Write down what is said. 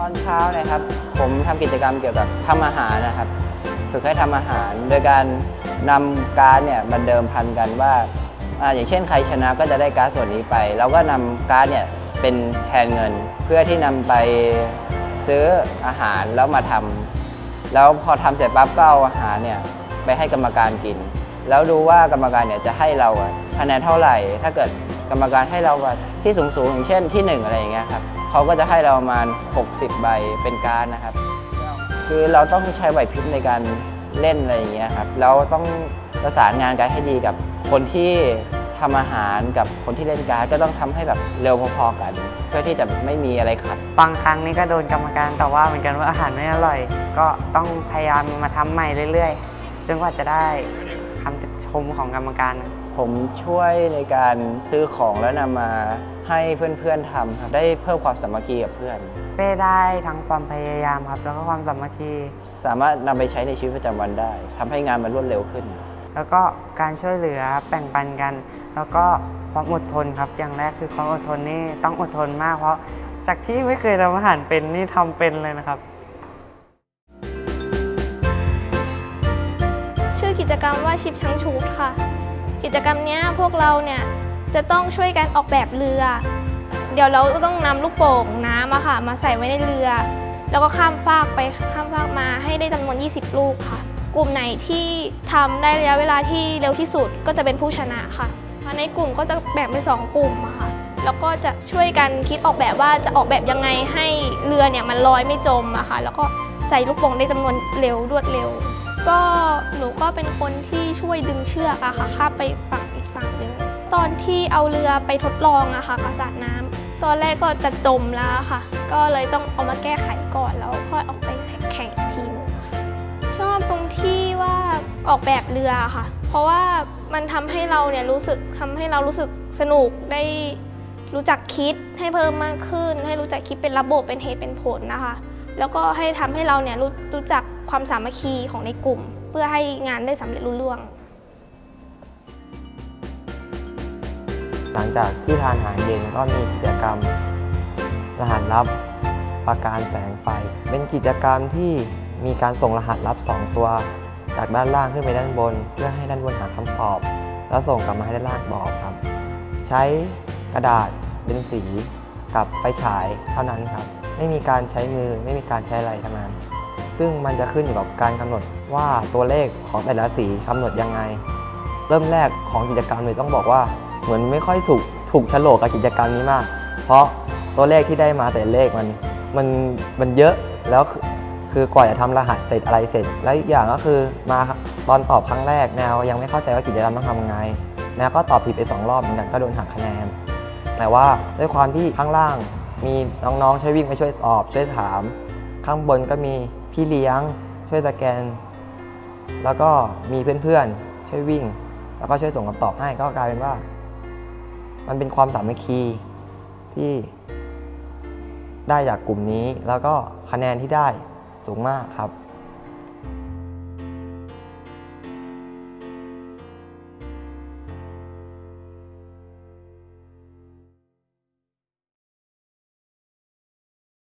ตอนเช้านะครับ ผมทำกิจกรรมเกี่ยวกับทำอาหารนะครับ ฝึกให้ทำอาหาร โดยการนำการ์ดเนี่ยมาเดิมพันกันว่าออย่างเช่นใครชนะก็จะได้การ์ดส่วนนี้ไป เราก็นำการ์ดเนี่ยเป็นแทนเงิน เพื่อที่นำไปซื้ออาหารแล้วมาทำแล้วพอทำเสร็จปั๊บก็เอาอาหารเนี่ยไปให้กรรมการกิน แล้วดูว่ากรรมการเนี่ยจะให้เราคะแนนเท่าไหร่ ถ้าเกิด กรรมการให้เราแบบที่สูงๆอย่างเช่นที่หนึ่งอะไรอย่างเงี้ยครับเขาก็จะให้เราประมาณ 60 ใบเป็นการดนะครับ คือเราต้องใช้ไหวพริบในการเล่นอะไรอย่างเงี้ยครับแล้วต้องประสานงานกันให้ดีกับคนที่ทำอาหารกับคนที่เล่นการ์ดก็ต้องทำให้แบบเร็วพอๆกัน เพื่อที่จะไม่มีอะไรขัด บางครั้งนี่ก็โดนกรรมการต่อว่าเหมือนกันว่าอาหารไม่อร่อย ก็ต้องพยายามมาทำใหม่เรื่อยๆ จนกว่าจะได้คำชมของกรรมการ ผมช่วยในการซื้อของแล้วนำมาให้เพื่อนๆทำครับได้เพิ่มความสามัคคีกับเพื่อน เป้ได้ทั้งความพยายามครับ แล้วก็ความสามัคคี สามารถนำไปใช้ในชีวิตประจำวันได้ทำให้งานมันรวดเร็วขึ้น แล้วก็การช่วยเหลือแบ่งปันกัน แล้วก็ความอดทนครับอย่างแรกคือความอดทนนี่ต้องอดทนมากเพราะจากที่ไม่เคยทำอาหารเป็นนี่ทำเป็นเลยนะครับ ชื่อกิจกรรมว่าชิปชังชูดค่ะ กิจกรรมเนี้ยพวกเราเนี่ยจะต้องช่วยกันออกแบบเรือ เดี๋ยวเราต้องนำลูกโป่งน้ำอะค่ะ มาใส่ไว้ในเรือ แล้วก็ข้ามฟากไปข้ามฟากมาให้ได้จำนวน 20 ลูกค่ะ กลุ่มไหนที่ทำได้ระยะเวลาที่เร็วที่สุดก็จะเป็นผู้ชนะค่ะในกลุ่มก็จะแบ่งเป็นสองกลุ่มอะค่ะแล้วก็จะช่วยกันคิดออกแบบว่าจะออกแบบยังไงให้เรือเนี่ยมันลอยไม่จมอะค่ะ แล้วก็ใส่ลูกโป่งได้จำนวนเร็วรวดเร็ว ก็หนูก็เป็นคนที่ช่วยดึงเชือกอะค่ะข้ามไปฝั่งอีกฝั่งหนึ่งตอนที่เอาเรือไปทดลองอะค่ะกระสาดน้ำตอนแรกก็จะจมแล้วค่ะ ก็เลยต้องเอามาแก้ไขก่อนแล้วค่อยออกไปแข่งอีกทีหนึงค่ะชอบตรงที่ว่าออกแบบเรือค่ะ เพราะว่ามันทำให้เราเนี่ยรู้สึกทำให้เรารู้สึกสนุกได้รู้จักคิดให้เพิ่มมากขึ้น ให้รู้จักคิดเป็นระบบเป็นเหตุเป็นผลนะคะ แล้วก็ให้ทำให้เราเนี่ยรู้รู้จัก ความสามัคคีของในกลุ่ม เพื่อให้งานได้สำเร็จรุ่ล่วง หลังจากที่ทานอาหารเย็นก็มีกิจกรรมรหัสลับประการแสงไฟ เป็นกิจกรรมที่มีการส่งรหัสลับ 2 ตัว จากด้านล่างขึ้นไปด้านบน เพื่อให้ด้านบนหาคำตอบ แล้วส่งกลับมาให้ด้านล่างตอบครับ ใช้กระดาษเป็นสีกับไฟฉายเท่านั้นครับ ไม่มีการใช้มือไม่มีการใช้อะไรทั้งนั้น ซึ่งมันจะขึ้นอยู่กับการกำหนดว่าตัวเลขของแต่ละสีกำหนดยังไง เริ่มแรกของกิจกรรมเลยต้องบอกว่าเหมือนไม่ค่อยถูกถูกโฉลกกับกิจกรรมนี้มาก เพราะตัวเลขที่ได้มาแต่เลขมันมันมันเยอะแล้วคือคือกว่าจะทำรหัสเสร็จอะไรเสร็จ แล้วอีกอย่างก็คือมาตอนตอบครั้งแรกแนวยังไม่เข้าใจว่ากิจกรรมต้องทำยังไงแนวก็ตอบผิดไปสองรอบเหมือนกันก็โดนหักคะแนน แต่ว่าด้วยความที่ข้างล่างมีน้องๆช่วยวิ่งมาช่วยตอบช่วยถาม ข้างบนก็มีพี่เลี้ยงช่วยสแกน แล้วก็มีเพื่อนๆ ช่วยวิ่ง แล้วก็ช่วยส่งคำตอบให้ก็กลายเป็นว่า มันเป็นความสามัคคีที่ได้จากกลุ่มนี้ แล้วก็คะแนนที่ได้สูงมากครับ